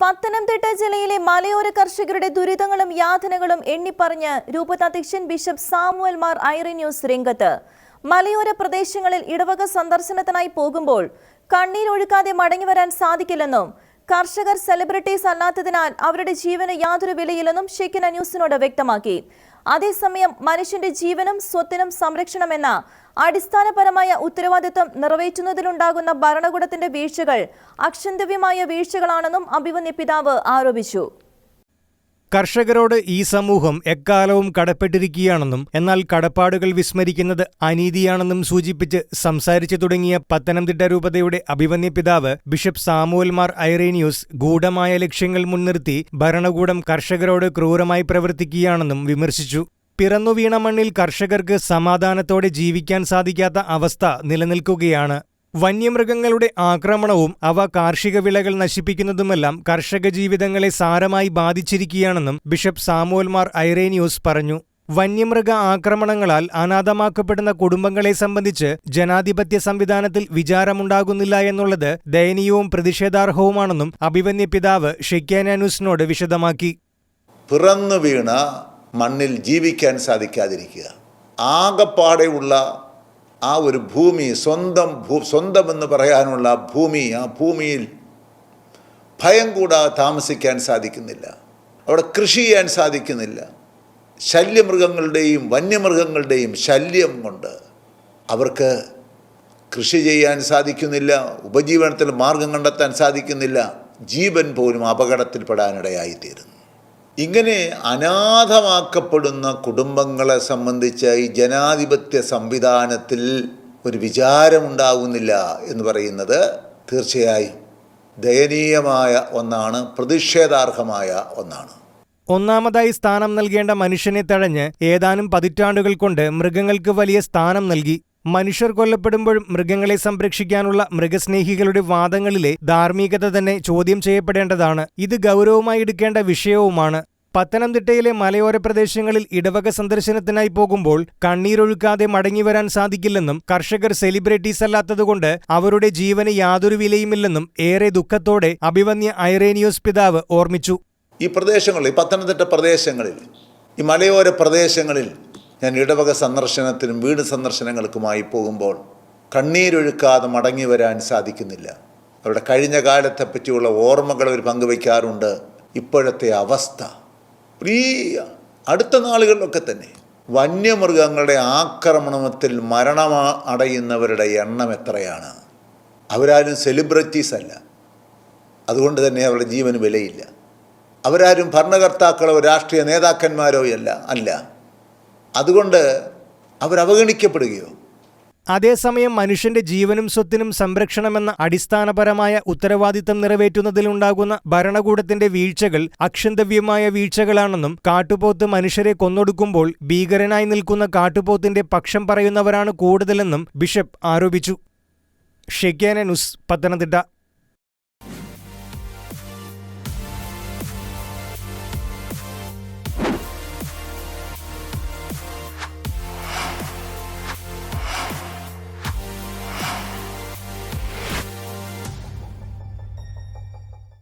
പത്തനംതിട്ട ജില്ലയിലെ മലയോര കർഷകരുടെ ദുരിതങ്ങളും യാതനകളും എണ്ണിപ്പറഞ്ഞ് രൂപതാധ്യക്ഷൻ ബിഷപ്പ് സാമുവൽ മാർ ഐറി ന്യൂസ് രംഗത്ത്. മലയോര പ്രദേശങ്ങളിൽ ഇടവക സന്ദർശനത്തിനായി പോകുമ്പോൾ കണ്ണീരൊഴുക്കാതെ മടങ്ങിവരാൻ സാധിക്കില്ലെന്നും കർഷകർ സെലിബ്രിറ്റീസ് അല്ലാത്തതിനാൽ അവരുടെ ജീവന് യാതൊരു വിലയില്ലെന്നും ഷെക്കിന ന്യൂസിനോട് വ്യക്തമാക്കി. അതേസമയം മനുഷ്യന്റെ ജീവനും സ്വത്തിനും സംരക്ഷണമെന്ന അടിസ്ഥാനപരമായ ഉത്തരവാദിത്വം നിറവേറ്റുന്നതിലുണ്ടാകുന്ന ഭരണകൂടത്തിന്റെ വീഴ്ചകൾ അക്ഷന്തവ്യമായ വീഴ്ചകളാണെന്നും അഭിമന്യ പിതാവ് ആരോപിച്ചു. കർഷകരോട് ഈ സമൂഹം എക്കാലവും കടപ്പെട്ടിരിക്കുകയാണെന്നും എന്നാൽ കടപ്പാടുകൾ വിസ്മരിക്കുന്നത് അനീതിയാണെന്നും സൂചിപ്പിച്ച് സംസാരിച്ചു തുടങ്ങിയ പത്തനംതിട്ട രൂപതയുടെ അഭിമന്യ പിതാവ് ബിഷപ്പ് സാമുവൽ മാർ ഐറേനിയൂസ് ഗൂഢമായ ലക്ഷ്യങ്ങൾ മുൻനിർത്തി ഭരണകൂടം കർഷകരോട് ക്രൂരമായി പ്രവർത്തിക്കുകയാണെന്നും വിമർശിച്ചു. പിറന്നു വീണ മണ്ണിൽ കർഷകർക്ക് സമാധാനത്തോടെ ജീവിക്കാൻ സാധിക്കാത്ത അവസ്ഥ നിലനിൽക്കുകയാണ്. വന്യമൃഗങ്ങളുടെ ആക്രമണവും അവ കാർഷിക വിളകൾ നശിപ്പിക്കുന്നതുമെല്ലാം കർഷക ജീവിതങ്ങളെ സാരമായി ബാധിച്ചിരിക്കുകയാണെന്നും ബിഷപ്പ് സാമുവൽ ഐറേനിയോസ് പറഞ്ഞു. വന്യമൃഗ ആക്രമണങ്ങളാൽ അനാഥമാക്കപ്പെടുന്ന കുടുംബങ്ങളെ സംബന്ധിച്ച് ജനാധിപത്യ സംവിധാനത്തിൽ വിചാരമുണ്ടാകുന്നില്ല എന്നുള്ളത് ദയനീയവും പ്രതിഷേധാർഹവുമാണെന്നും അഭിവന്യ പിതാവ് ഷെക്യാനാനൂസിനോട് വിശദമാക്കി. പിറന്നു വീണ മണ്ണിൽ ജീവിക്കാൻ സാധിക്കാതിരിക്കുക. ആകപ്പാടെയുള്ള ആ ഒരു ഭൂമി സ്വന്തം ഭൂ സ്വന്തമെന്ന് പറയാനുള്ള ഭൂമി ആ ഭൂമിയിൽ ഭയം കൂടാതെ താമസിക്കാൻ സാധിക്കുന്നില്ല. അവിടെ കൃഷി ചെയ്യാൻ സാധിക്കുന്നില്ല. ശല്യമൃഗങ്ങളുടെയും വന്യമൃഗങ്ങളുടെയും ശല്യം കൊണ്ട് അവർക്ക് കൃഷി ചെയ്യാൻ സാധിക്കുന്നില്ല ഉപജീവനത്തിൽ മാർഗം കണ്ടെത്താൻ സാധിക്കുന്നില്ല ജീവൻ പോലും അപകടത്തിൽപ്പെടാനിടയായിത്തീരുന്നു. ഇങ്ങനെ അനാഥമാക്കപ്പെടുന്ന കുടുംബങ്ങളെ സംബന്ധിച്ച് ഈ ജനാധിപത്യ സംവിധാനത്തിൽ ഒരു വിചാരമുണ്ടാകുന്നില്ല എന്ന് പറയുന്നത് തീർച്ചയായും ദയനീയമായ ഒന്നാണ് പ്രതിഷേധാർഹമായ ഒന്നാണ്. ഒന്നാമതായി സ്ഥാനം നൽകേണ്ട മനുഷ്യനെ തഴഞ്ഞ് ഏതാനും പതിറ്റാണ്ടുകൾ കൊണ്ട് മൃഗങ്ങൾക്ക് വലിയ സ്ഥാനം നൽകി മനുഷ്യർ കൊല്ലപ്പെടുമ്പോഴും മൃഗങ്ങളെ സംരക്ഷിക്കാനുള്ള മൃഗസ്നേഹികളുടെ വാദങ്ങളിലെ ധാർമ്മികത തന്നെ ചോദ്യം ചെയ്യപ്പെടേണ്ടതാണ്. ഇത് ഗൗരവമായി എടുക്കേണ്ട വിഷയവുമാണ്. പത്തനംതിട്ടയിലെ മലയോര പ്രദേശങ്ങളിൽ ഇടവക സന്ദർശനത്തിനായി പോകുമ്പോൾ കണ്ണീരൊഴുക്കാതെ മടങ്ങിവരാൻ സാധിക്കില്ലെന്നും കർഷകർ സെലിബ്രിറ്റീസ് അല്ലാത്തതുകൊണ്ട് അവരുടെ ജീവന് യാതൊരു വിലയുമില്ലെന്നും ഏറെ ദുഃഖത്തോടെ അഭിവന്യ ഐറേനിയോസ് പിതാവ് ഓർമ്മിച്ചു. ഈ പ്രദേശങ്ങളിൽ പത്തനംതിട്ട പ്രദേശങ്ങളിൽ ഈ മലയോര പ്രദേശങ്ങളിൽ ഞാൻ ഇടവക സന്ദർശനത്തിനും വീട് സന്ദർശനങ്ങൾക്കുമായി പോകുമ്പോൾ കണ്ണീരൊഴുക്കാതെ മടങ്ങി വരാൻ സാധിക്കുന്നില്ല. അവരുടെ കഴിഞ്ഞ കാലത്തെ പറ്റിയുള്ള ഓർമ്മകൾ അവർ പങ്കുവയ്ക്കാറുണ്ട്. ഇപ്പോഴത്തെ അവസ്ഥ. ഈ അടുത്ത നാളുകളിലൊക്കെ തന്നെ വന്യമൃഗങ്ങളുടെ ആക്രമണത്തിൽ മരണം അടയുന്നവരുടെ എണ്ണം എത്രയാണ്? അവരാരും സെലിബ്രിറ്റീസ് അല്ല. അതുകൊണ്ട് തന്നെ അവരുടെ ജീവന് വിലയില്ല. അവരാരും ഭരണകർത്താക്കളോ രാഷ്ട്രീയ നേതാക്കന്മാരോ അല്ല. അല്ല. അതുകൊണ്ട് അവരവഗണിക്കപ്പെടുകയോ അതേസമയം മനുഷ്യന്റെ ജീവനും സ്വത്തിനും സംരക്ഷണമെന്ന അടിസ്ഥാനപരമായ ഉത്തരവാദിത്തം നിറവേറ്റുന്നതിലുണ്ടാകുന്ന ഭരണകൂടത്തിന്റെ വീഴ്ചകൾ അക്ഷന്തവ്യമായ വീഴ്ചകളാണെന്നും കാട്ടുപോത്ത് മനുഷ്യരെ കൊന്നൊടുക്കുമ്പോൾ ഭീകരനായി നിൽക്കുന്ന കാട്ടുപോത്തിന്റെ പക്ഷം പറയുന്നവരാണ് കൂടുതലെന്നും ബിഷപ്പ് ആരോപിച്ചു. Shekinah news Pathanamthitta.